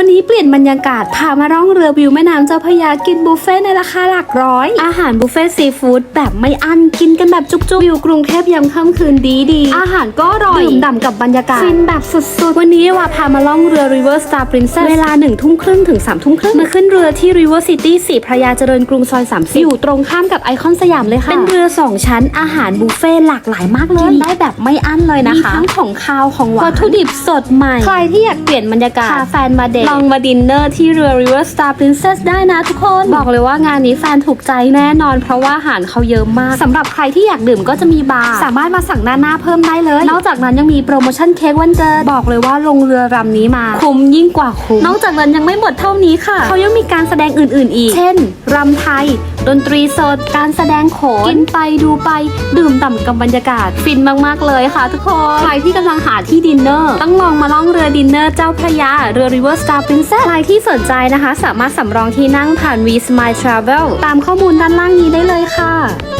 วันนี้เปลี่ยนบรรยากาศพามาร่องเรือวิวแม่น้ำเจ้าพระยากินบุฟเฟ่ต์ในราคาหลักร้อย อาหารบุฟเฟ่ต์ซีฟู้ดแบบไม่อั้นกินกันแบบจุกๆอยู่กรุงเทพยามค่ำคืนดีดีๆอาหารก็อร่อยดื่มด่ำกับบรรยากาศฟินแบบสุดๆ วันนี้ว่าพามาล่องเรือ River Star Princess เวลาหนึ่งทุ่มครึ่งถึง3ามทุ่มครึ่งมาขึ้นเรือที่ River City สีพระยาเจริญกรุงซอย30อยู่ตรงข้ามกับไอคอนสยามเลยค่ะเป็นเรือ 2 ชั้นอาหารบุฟเฟ่ต์หลากหลายมากเลยกินได้แบบไม่อั้นเลยนะคะมีทั้งของคาวของหวานวัตถุดิบสดใหม่ใครที่อยากเปลี่ยนบรรยากาศพาแฟนมาเดทลองมาดินเนอร์ที่เรือ River Star Princess ได้นะทุกคน บอกเลยว่างานนี้แฟนถูกใจแน่นอน เพราะว่าอาหารเขาเยอะมากสำหรับใครที่อยากดื่มก็จะมีบาร์สามารถมาสั่งหน้าหน้าเพิ่มได้เลย นอกจากนั้นยังมีโปรโมชั่นเค้กวันเกิดบอกเลยว่าลงเรือลำนี้มา คุ้มยิ่งกว่าคุ้มนอกจากนั้นยังไม่หมดเท่านี้ค่ะ เขายังมีการแสดงอื่น ๆ อีก เช่นรำไทย ดนตรีสดการแสดงโขนกินไปดูไป ดื่มด่ำกับบรรยากาศฟินมากๆเลยค่ะ ทุกคนใครที่กำลังหาที่ดินเนอร์ต้องลองมาล่องเรือดินเนอร์เจ้าพระยาเรือ River Star Princess ใครที่สนใจนะคะ สามารถสำรองที่นั่งผ่าน V Smile Travel ตามข้อมูลด้านล่างนี้ได้เลยค่ะ